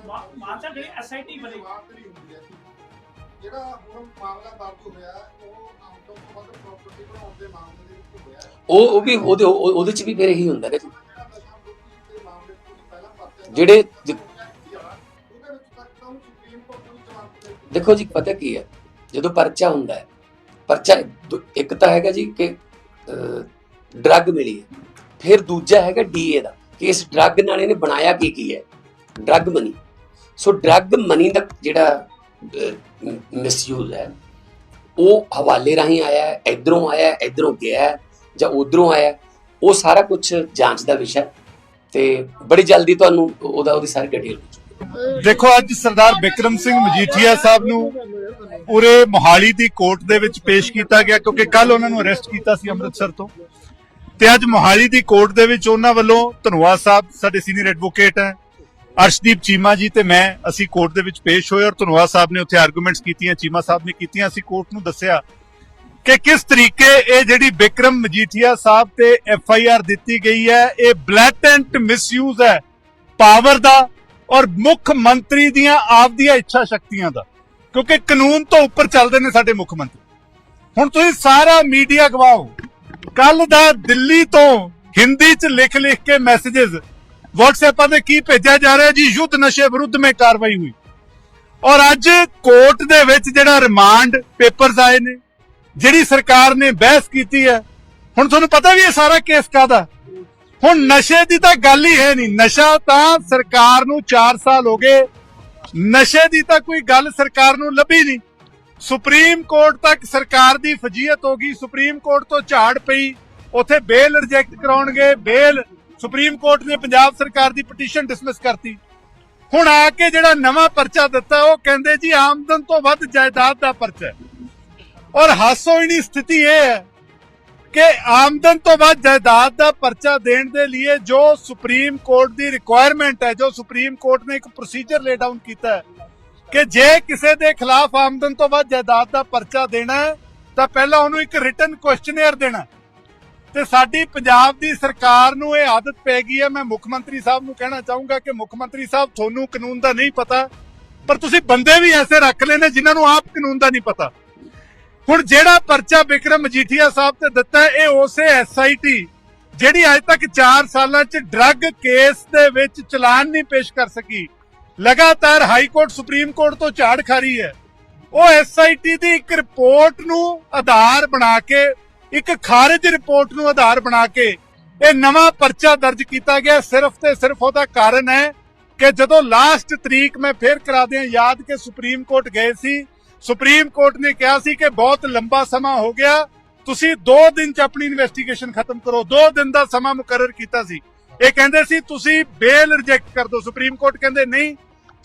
D: ਮਾਨਸਾ ਜਿਹੜੀ ਐਸਆਈਟੀ ਬਣੀ।
E: ਜਿਹੜਾ ਹੁਣ ਮਾਮਲਾ ਦਰਜ ਹੋਇਆ ਉਹ ਆਮ ਤੋਂ ਵੱਧ ਪ੍ਰਾਪਰਟੀ ਬਣਾਉਣ ਦੇ ਮਾਮਲੇ ਦੇ ਵਿੱਚ ਹੋਇਆ।
B: ਉਹ ਉਹ ਵੀ ਉਹਦੇ ਉਹ- ਉਹਦੇ ਚ ਵੀ ਫਿਰ ਇਹੀ ਹੁੰਦਾ ਨੇ
E: ਜਿਹੜਾ ਨਸ਼ਾ ਵਿਰੋਧੀ ਦੇ ਮਾਮਲੇ ਤੋਂ ਪਹਿਲਾਂ ਪਰਚਾ
B: ਜਿਹੜੇ ਜ-
E: ਉਹਦੇ ਵਿੱਚ ਤੱਕ ਤਾਂ ਉਹਨੂੰ ਸੁਪਰੀਮ ਕੋਰਟ ਨੂੰ ਜਵਾਬ ਦੇ ਦਿੱਤਾ।
B: ਦੇਖੋ ਜੀ ਪਤਾ ਕੀ ਹੈ? ਜਦੋਂ ਪਰਚਾ ਹੁੰਦਾ ਹੈ ਪਰਚਾ ਦੋ- ਇੱਕ ਤਾਂ ਹੈਗਾ ਜੀ ਕਿ ਡਰੱਗ ਮਿਲੀ ਹੈ। ਫਿਰ ਦੂਜਾ ਹੈਗਾ ਡੀਏ ਦਾ ਕਿ ਇਸ ਡਰੱਗ ਨਾਲ ਇਹਨੇ ਬਣਾਇਆ ਕੀ ਕੀ ਹੈ? Drug money. So drug money ਦਾ ਜਿਹੜਾ ਮਿਸਯੂਜ਼ ਹੈ ਉਹ ਹਵਾਲੇ ਰਾਹੀਂ ਆਇਆ ਹੈ ਇਧਰੋਂ ਆਇਆ ਹੈ, ਇਧਰੋਂ ਗਿਆ ਹੈ, ਜਾਂ ਉਧਰੋਂ ਆਇਆ ਉਹ ਸਾਰਾ ਕੁਝ ਜਾਂਚ ਦਾ ਵਿਸ਼ਾ ਹੈ। ਤੇ ਬੜੀ ਜਲਦੀ ਤੁਹਾਨੂੰ ਉਹਦਾ ਉਹਦੀ ਸਾਰੀ ਡਿਟੇਲ
F: ਦੇਖੋ ਅੱਜ ਸਰਦਾਰ ਬਿਕਰਮ ਸਿੰਘ ਮਜੀਠੀਆ ਸਾਹਿਬ ਨੂੰ ਉਰੇ ਮੋਹਾਲੀ ਦੀ ਕੋਰਟ ਦੇ ਵਿੱਚ ਪੇਸ਼ ਕੀਤਾ ਗਿਆ ਕਿਉਂਕਿ ਕੱਲ ਉਹਨਾਂ ਨੂੰ ਅਰੈਸਟ ਕੀਤਾ ਸੀ ਅੰਮ੍ਰਿਤਸਰ ਤੋਂ। ਤੇ ਅੱਜ ਮੋਹਾਲੀ ਦੀ ਕੋਰਟ ਦੇ ਵਿੱਚ ਉਹਨਾਂ ਵੱਲੋਂ ਧਨਵਾ ਸਾਹਿਬ, ਸਾਡੇ ਸੀਨੀਅਰ ਐਡਵੋਕੇਟ ਹੈ, ਅਰਸ਼ਦੀਪ ਚੀਮਾ ਜੀ ਤੇ ਮੈਂ, ਅਸੀਂ ਕੋਰਟ ਦੇ ਵਿੱਚ ਪੇਸ਼ ਹੋਏ ਔਰ ਧਨਵਾ ਸਾਹਿਬ ਨੇ ਉੱਥੇ ਆਰਗੂਮੈਂਟਸ ਕੀਤੀਆਂ, ਚੀਮਾ ਸਾਹਿਬ ਨੇ ਕੀਤੀਆਂ, ਅਸੀਂ ਕੋਰਟ ਨੂੰ ਦੱਸਿਆ ਕਿ ਕਿਸ ਤਰੀਕੇ ਇਹ ਜਿਹੜੀ ਬਿਕਰਮ ਮਜੀਠੀਆ ਸਾਹਿਬ ਤੇ ਐਫ ਆਈ ਆਰ ਦਿੱਤੀ ਗਈ ਹੈ, ਇਹ ਬਲੈਟੈਂਟ ਮਿਸਯੂਜ਼ ਹੈ ਪਾਵਰ ਦਾ ਔਰ ਮੁੱਖ ਮੰਤਰੀ ਦੀਆਂ ਆਪਦੀਆਂ ਇੱਛਾ ਸ਼ਕਤੀਆਂ ਦਾ, ਕਿਉਂਕਿ ਕਾਨੂੰਨ ਤੋਂ ਉੱਪਰ ਚੱਲਦੇ ਨੇ ਸਾਡੇ ਮੁੱਖ ਮੰਤਰੀ। ਹੁਣ ਤੁਸੀਂ ਸਾਰਾ ਮੀਡੀਆ ਗਵਾਓ ਕੱਲ ਦਾ ਦਿੱਲੀ ਤੋਂ ਹਿੰਦੀ ਚ ਲਿਖ ਲਿਖ ਕੇ ਮੈਸੇजेस WhatsApp ਤੇ ਕੀ ਭੇਜਿਆ ਜਾ ਰਿਹਾ ਜੀ? ਯੁੱਧ ਨਸ਼ੇ ਵਿਰੁੱਧ ਮੇ ਕਾਰਵਾਈ ਹੋਈ। ਔਰ ਅੱਜ ਕੋਰਟ ਦੇ ਵਿੱਚ ਜਿਹੜਾ ਰਿਮਾਂਡ ਪੇਪਰਸ ਆਏ ਨੇ, ਜਿਹੜੀ ਸਰਕਾਰ ਨੇ ਬਹਿਸ ਕੀਤੀ ਹੈ, ਹੁਣ ਤੁਹਾਨੂੰ ਪਤਾ ਵੀ ਇਹ ਸਾਰਾ ਕੇਸ ਕਾਦਾ ਹੁਣ ਨਸ਼ੇ ਦੀ ਤਾਂ ਗੱਲ ਹੀ ਹੈ ਨਹੀਂ। ਨਸ਼ਾ ਤਾਂ ਸਰਕਾਰ ਨੂੰ 4 ਸਾਲ ਹੋ ਗਏ। ਨਸ਼ੇ ਦੀ ਤਾਂ ਕੋਈ ਗੱਲ ਸਰਕਾਰ ਨੂੰ ਲੱਭੀ ਨਹੀਂ। ਸੁਪਰੀਮ ਕੋਰਟ ਤੱਕ ਸਰਕਾਰ ਦੀ ਫਜੀਅਤ ਹੋ ਗਈ, ਸੁਪਰੀਮ ਕੋਰਟ ਤੋਂ ਝਾੜ ਪਈ। ਉਥੇ ਬੇਲ ਰਿਜੈਕਟ ਕਰਾਉਣਗੇ, ਬੇਲ ਸੁਪਰੀਮ ਕੋਰਟ ਨੇ ਪੰਜਾਬ ਸਰਕਾਰ ਦੀ ਪਟੀਸ਼ਨ ਡਿਸਮਿਸ ਕਰਤੀ। ਹੁਣ ਆ ਕੇ ਜਿਹੜਾ ਨਵਾਂ ਪਰਚਾ ਦਿੱਤਾ, ਉਹ ਕਹਿੰਦੇ ਜੀ ਆਮਦਨ ਤੋਂ ਵੱਧ ਜਾਇਦਾਦ ਦਾ ਪਰਚਾ ਔਰ ਹਾਸੋਹੀਣੀ ਸਥਿਤੀ ਇਹ ਹੈ ਕਿ ਆਮਦਨ ਤੋਂ ਵੱਧ ਜਾਇਦਾਦ ਦਾ ਪਰਚਾ ਦੇਣ ਦੇ ਲਈ ਜੋ ਸੁਪਰੀਮ ਕੋਰਟ ਦੀ ਰਿਕੁਆਇਰਮੈਂਟ ਹੈ, ਜੋ ਸੁਪਰੀਮ ਕੋਰਟ ਨੇ ਇੱਕ ਪ੍ਰੋਸੀਜਰ ਲੇ ਡਾਊਨ ਕੀਤਾ ਹੈ ਕਿ ਜੇ ਕਿਸੇ ਦੇ ਖਿਲਾਫ ਆਮਦਨ ਤੋਂ ਵੱਧ ਜਾਇਦਾਦ ਦਾ ਪਰਚਾ ਦੇਣਾ ਤਾਂ ਪਹਿਲਾਂ ਉਹਨੂੰ ਇੱਕ ਰਿਟਨ ਕੁਐਸਚਨੇਅਰ ਦੇਣਾ ਤੇ ਸਾਡੀ ਪੰਜਾਬ ਦੀ ਸਰਕਾਰ ਨੂੰ ਇਹ ਆਦਤ ਪੈ ਗਈ ਹੈ। ਮੈਂ ਮੁੱਖ ਮੰਤਰੀ ਸਾਹਿਬ ਨੂੰ ਕਹਿਣਾ ਚਾਹੂੰਗਾ ਕਿ ਮੁੱਖ ਮੰਤਰੀ ਸਾਹਿਬ, ਤੁਹਾਨੂੰ ਕਾਨੂੰਨ ਦਾ ਨਹੀਂ ਪਤਾ, ਪਰ ਤੁਸੀਂ ਬੰਦੇ ਵੀ ਐਸੇ ਰੱਖ ਲਏ ਨੇ ਜਿਨ੍ਹਾਂ ਨੂੰ ਆਪ ਕਾਨੂੰਨ ਦਾ ਨਹੀਂ ਪਤਾ। ਹੁਣ ਜਿਹੜਾ ਪਰਚਾ ਵਿਕਰਮ ਮਜੀਠੀਆ ਸਾਹਿਬ ਤੇ ਦਿੱਤਾ ਇਹ ਉਸੇ ਐਸਆਈਟੀ ਜਿਹੜੀ ਅੱਜ ਤੱਕ 4 ਸਾਲਾਂ 'ਚ ਡਰੱਗ ਕੇਸ ਦੇ ਵਿੱਚ ਚਲਾਨ ਨਹੀਂ ਪੇਸ਼ ਕਰ ਸਕੀ। ਲਗਾਤਾਰ ਹਾਈ ਕੋਰਟ, ਸੁਪਰੀਮ ਕੋਰਟ ਤੋਂ ਝਾੜ ਖਾ ਰਹੀ ਹੈ। ਉਹ ਐਸਆਈਟੀ ਦੀ ਇੱਕ ਰਿਪੋਰਟ ਨੂੰ ਆਧਾਰ ਬਣਾ ਕੇ, ਇੱਕ ਖਾਰਜ ਰਿਪੋਰਟ ਨੂੰ ਆਧਾਰ ਬਣਾ ਕੇ ਇਹ ਨਵਾਂ ਪਰਚਾ ਦਰਜ ਕੀਤਾ ਗਿਆ। ਸਿਰਫ ਤੇ ਸਿਰਫ ਉਹਦਾ ਕਾਰਨ ਹੈ ਕਿ ਜਦੋਂ ਲਾਸਟ ਤਰੀਕ ਮੈਂ ਫੇਰ ਕਰਾ ਦਿਆਂ, ਯਾਦ ਕਿ ਸੁਪਰੀਮ ਕੋਰਟ ਗਏ ਸੀ। ਸੁਪਰੀਮ ਕੋਰਟ ਨੇ ਕਿਹਾ ਸੀ ਕਿ ਬਹੁਤ ਲੰਬਾ ਸਮਾਂ ਹੋ ਗਿਆ। ਤੁਸੀਂ 2 ਦਿਨ ਚ ਆਪਣੀ ਇਨਵੈਸਟੀਗੇਸ਼ਨ ਖਤਮ ਕਰੋ। 2 ਦਿਨ ਦਾ ਸਮਾਂ ਮੁਕਰਰ ਕੀਤਾ ਸੀ। ਇਹ ਕਹਿੰਦੇ ਸੀ, ਤੁਸੀਂ ਬੇਲ ਰਿਜੈਕਟ ਕਰ ਦਿਓ। ਸੁਪਰੀਮ ਕੋਰਟ ਕਹਿੰਦੇ, ਨਹੀਂ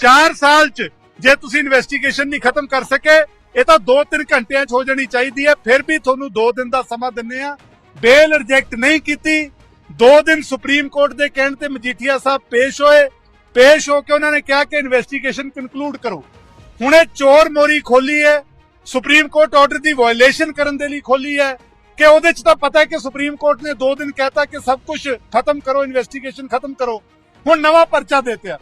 F: 4 ਸਾਲ ਚ ਜੇ ਤੁਸੀਂ ਇਨਵੈਸਟੀਗੇਸ਼ਨ ਨਹੀਂ ਖਤਮ ਕਰ ਸਕੇ, ਇਹ ਤਾਂ 2-3 ਘੰਟਿਆਂ ਚ ਹੋ ਜਾਣੀ ਚਾਹੀਦੀ ਹੈ, ਫਿਰ ਵੀ ਤੁਹਾਨੂੰ 2 ਦਿਨ ਦਾ ਸਮਾਂ ਦਿੰਨੇ ਆ। ਬੇਲ ਰਿਜੈਕਟ ਨਹੀਂ ਕੀਤੀ। 2 ਦਿਨ ਸੁਪਰੀਮ ਕੋਰਟ ਦੇ ਕਹਿਣ ਤੇ ਮਜੀਠੀਆ ਸਾਹਿਬ ਪੇਸ਼ ਹੋਏ। ਪੇਸ਼ ਹੋ ਕੇ ਉਹਨਾਂ ਨੇ ਕਿਹਾ ਕਿ ਇਨਵੈਸਟੀਗੇਸ਼ਨ ਕਨਕਲੂਡ ਕਰੋ। ਹੁਣ ਚੋਰ ਮੋਰੀ ਖੋਲੀ ਹੈ। ਸੁਪਰੀਮ ਕੋਰਟ ਆਰਡਰ ਦੀ ਵਾਇਲੇਸ਼ਨ ਕਰਨ ਦੇ ਲਈ ਖੋਲੀ ਹੈ। ਕਿ ਉਹਦੇ ਚ ਤਾਂ ਪਤਾ ਹੈ ਕਿ ਸੁਪਰੀਮ ਕੋਰਟ ਨੇ 2 ਦਿਨ ਕਹਿਤਾ ਕਿ ਸਭ ਕੁਝ ਖਤਮ ਕਰੋ ਇਨਵੈਸਟੀਗੇਸ਼ਨ ਖਤਮ ਕਰੋ। ਹੁਣ ਨਵਾਂ ਪਰਚਾ ਦੇਤਿਆ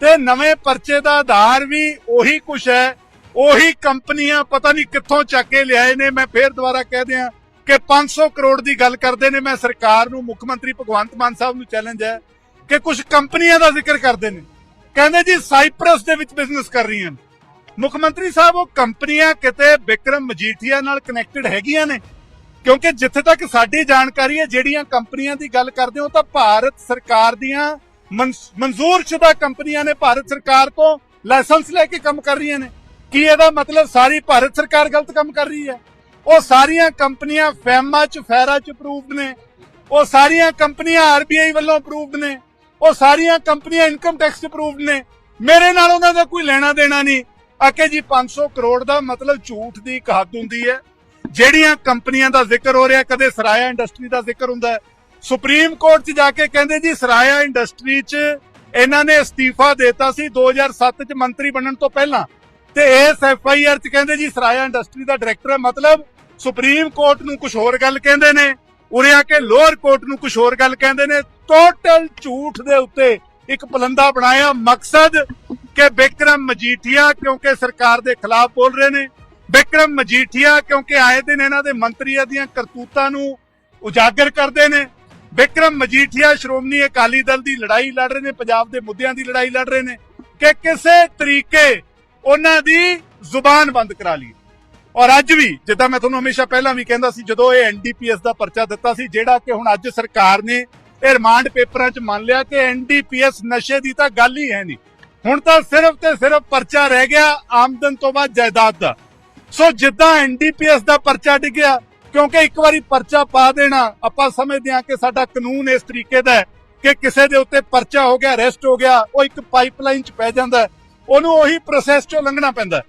F: ਤੇ ਨਵੇਂ ਪਰਚੇ ਦਾ ਆਧਾਰ ਵੀ ਉਹੀ ਕੁਝ ਹੈ। ਉਹੀ ਕੰਪਨੀਆਂ ਪਤਾ ਨਹੀਂ ਕਿੱਥੋਂ ਚੱਕ ਕੇ ਲਿਆਏ ਨੇ। ਮੈਂ ਫੇਰ ਦੁਬਾਰਾ ਕਹਿ ਦਿਆਂ ਕਿ 500 ਕਰੋੜ ਦੀ ਗੱਲ ਕਰਦੇ ਨੇ। ਮੈਂ ਸਰਕਾਰ ਨੂੰ, ਮੁੱਖ ਮੰਤਰੀ ਭਗਵੰਤ ਮਾਨ ਸਾਹਿਬ ਨੂੰ ਚੈਲੰਜ ਹੈ ਕਿ ਕੁਝ ਕੰਪਨੀਆਂ ਦਾ ਜ਼ਿਕਰ ਕਰਦੇ ਨੇ। ਕਹਿੰਦੇ ਜੀ ਸਾਈਪ੍ਰਸ ਦੇ ਵਿੱਚ ਬਿਜ਼ਨਸ ਕਰ ਰਹੀਆਂ ਨੇ। ਮੁੱਖ ਮੰਤਰੀ ਸਾਹਿਬ, ਉਹ ਕੰਪਨੀਆਂ ਕਿਤੇ ਵਿਕਰਮ ਮਜੀਠੀਆ ਨਾਲ ਕਨੈਕਟਡ ਹੈਗੀਆਂ ਨੇ। ਕਿਉਂਕਿ ਜਿੱਥੇ ਤੱਕ ਸਾਡੀ ਜਾਣਕਾਰੀ ਹੈ, ਜਿਹੜੀਆਂ ਕੰਪਨੀਆਂ ਦੀ ਗੱਲ ਕਰਦੇ ਹੋ ਤਾਂ ਭਾਰਤ ਸਰਕਾਰ ਦੀਆਂ ਮਨਜ਼ੂਰਸ਼ੁਦਾ ਕੰਪਨੀਆਂ ਨੇ। ਭਾਰਤ ਸਰਕਾਰ ਤੋਂ ਲਾਇਸੈਂਸ ਲੈ ਕੇ ਕੰਮ ਕਰ ਰਹੀਆਂ ਨੇ। ਕੀ ਇਹਦਾ ਮਤਲਬ ਸਾਰੀ ਭਾਰਤ ਸਰਕਾਰ ਗਲਤ ਕੰਮ ਕਰ ਰਹੀ ਹੈ? ਉਹ ਸਾਰੀਆਂ ਕੰਪਨੀਆਂ ਫੈਮਾ ਚ, ਫੈਰਾ ਚ ਅਪਰੂਵਡ ਨੇ। ਉਹ ਸਾਰੀਆਂ ਕੰਪਨੀਆਂ ਆਰਬੀਆਈ ਵੱਲੋਂ ਅਪਰੂਵਡ ਨੇ। ਉਹ ਸਾਰੀਆਂ ਕੰਪਨੀਆਂ ਇਨਕਮ ਟੈਕਸ ਅਪਰੂਵਡ ਨੇ। ਮੇਰੇ ਨਾਲ ਉਹਨਾਂ ਦਾ ਕੋਈ ਲੈਣਾ ਦੇਣਾ ਨਹੀਂ। ਆਕੇ ਜੀ 500 ਕਰੋੜ ਦਾ ਮਤਲਬ ਝੂਠ ਦੀ ਇੱਕ ਹੱਦ ਹੁੰਦੀ ਹੈ। ਜਿਹੜੀਆਂ ਕੰਪਨੀਆਂ ਦਾ ਜ਼ਿਕਰ ਹੋ ਰਿਹਾ, ਕਦੇ ਸਰਾਇਆ ਇੰਡਸਟਰੀ ਦਾ ਜ਼ਿਕਰ ਹੁੰਦਾ ਸੁਪਰੀਮ ਕੋਰਟ 'ਚ ਜਾ ਕੇ ਕਹਿੰਦੇ ਜੀ, ਸਰਾਇਆ ਇੰਡਸਟਰੀ 'ਚ ਇਹਨਾਂ ਨੇ ਅਸਤੀਫਾ ਦਿੱਤਾ ਸੀ 2007 'ਚ ਮੰਤਰੀ ਬਣਨ ਤੋਂ ਪਹਿਲਾਂ। ਤੇ ਇਸ ਐਫ 'ਚ ਕਹਿੰਦੇ ਜੀ, ਸਰਾਇਆ ਇੰਡਸਟਰੀ ਦਾ ਡਾਇਰੈਕਟਰ ਹੈ। ਮਤਲਬ ਸੁਪਰੀਮ ਕੋਰਟ ਨੂੰ ਕੁਝ ਹੋਰ ਗੱਲ ਕਹਿੰਦੇ ਨੇ। ਉਰੇ ਆ ਕੇ ਲੋਅਰ ਕੋਰਟ ਨੂੰ ਕੁਝ ਹੋਰ ਗੱਲ ਕਹਿੰਦੇ ਨੇ। ਟੋਟਲ ਝੂਠ ਦੇ ਉੱਤੇ ਇੱਕ ਪਲੰਦਾ ਬਣਾਇਆ। ਮਕਸਦ ਕਿ ਬਿਕਰਮ ਮਜੀਠੀਆ, ਕਿਉਂਕਿ ਸਰਕਾਰ ਦੇ ਖਿਲਾਫ ਬੋਲ ਰਹੇ ਨੇ ਬਿਕਰਮ ਮਜੀਠੀਆ, ਕਿਉਂਕਿ ਆਏ ਦਿਨ ਇਹਨਾਂ ਦੇ ਮੰਤਰੀਆਂ ਦੀਆਂ ਕਰਤੂਤਾਂ ਨੂੰ ਉਜਾਗਰ ਕਰਦੇ ਨੇ। ਬਿਕਰਮ ਮਜੀਠੀਆ, ਸ਼੍ਰੋਮਣੀ ਅਕਾਲੀ ਦਲ ਦੀ ਲੜਾਈ ਲੜ ਰਹੇ ਨੇ, ਪੰਜਾਬ ਦੇ ਮੁੱਦਿਆਂ ਦੀ ਲੜਾਈ ਲੜ ਰਹੇ ਨੇ ਕਿ ਕਿਸੇ ਤਰੀਕੇ ਉਹਨਾਂ ਦੀ ਜ਼ੁਬਾਨ ਬੰਦ ਕਰਾ ਲਈ ਔਰ ਅੱਜ ਵੀ, ਜਿੱਦਾਂ ਮੈਂ ਤੁਹਾਨੂੰ ਹਮੇਸ਼ਾ ਪਹਿਲਾਂ ਵੀ ਕਹਿੰਦਾ ਸੀ, ਜਦੋਂ ਇਹ ਐਨਡੀਪੀਐਸ ਦਾ ਪਰਚਾ ਦਿੱਤਾ ਸੀ, ਜਿਹੜਾ ਕਿ ਹੁਣ ਅੱਜ ਸਰਕਾਰ ਨੇ ਇਹ ਰਿਮਾਂਡ ਪੇਪਰਾਂ 'ਚ ਮੰਨ ਲਿਆ ਕਿ ਐਨਡੀਪੀਐਸ ਨਸ਼ੇ ਦੀ ਤਾਂ ਗੱਲ ਹੀ ਹੈ ਨਹੀਂ। ਹੁਣ ਤਾਂ ਸਿਰਫ ਤੇ ਸਿਰਫ ਪਰਚਾ ਰਹਿ ਗਿਆ ਆਮਦਨ ਤੋਂ ਬਾਅਦ ਜਾਇਦਾਦ ਦਾ। ਸੋ ਜਿੱਦਾਂ ਐਨਡੀਪੀਐਸ ਦਾ ਪਰਚਾ ਡਿੱਗਿਆ, ਕਿਉਂਕਿ ਇੱਕ ਵਾਰੀ ਪਰਚਾ ਪਾ ਦੇਣਾ, ਆਪਾਂ ਸਮਝਦੇ ਹਾਂ ਕਿ ਸਾਡਾ ਕਾਨੂੰਨ ਇਸ ਤਰੀਕੇ ਦਾ ਹੈ ਕਿ ਕਿਸੇ ਦੇ ਉੱਤੇ ਪਰਚਾ ਹੋ ਗਿਆ, ਅਰੈਸਟ ਹੋ ਗਿਆ, ਉਹ ਇੱਕ ਪਾਈਪਲਾਈਨ 'ਚ ਪੈ ਜਾਂਦਾ ਉਹਨੂੰ ਉਹੀ ਪ੍ਰੋਸੈਸ 'ਚੋਂ ਲੰਘਣਾ ਪੈਂਦਾ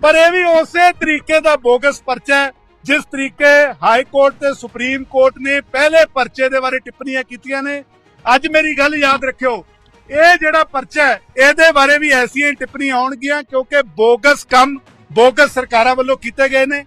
F: ਪਰ ਇਹ ਵੀ ਉਸੇ ਤਰੀਕੇ ਦਾ ਬੋਗਸ ਪਰਚਾ ਹੈ, ਜਿਸ ਤਰੀਕੇ ਹਾਈ ਕੋਰਟ ਤੇ ਸੁਪਰੀਮ ਕੋਰਟ ਨੇ ਪਹਿਲੇ ਪਰਚੇ ਦੇ ਬਾਰੇ ਟਿੱਪਣੀਆਂ ਕੀਤੀਆਂ ਨੇ। ਅੱਜ ਮੇਰੀ ਗੱਲ ਯਾਦ ਰੱਖਿਓ, ਇਹ ਜਿਹੜਾ ਪਰਚਾ ਹੈ, ਇਹਦੇ ਬਾਰੇ ਵੀ ਐਸੀਆਂ ਹੀ ਟਿੱਪਣੀਆਂ ਆਉਣਗੀਆਂ, ਕਿਉਂਕਿ ਬੋਗਸ ਕੰਮ ਬੋਗਸ ਸਰਕਾਰਾਂ ਵੱਲੋਂ ਕੀਤੇ ਗਏ ਨੇ।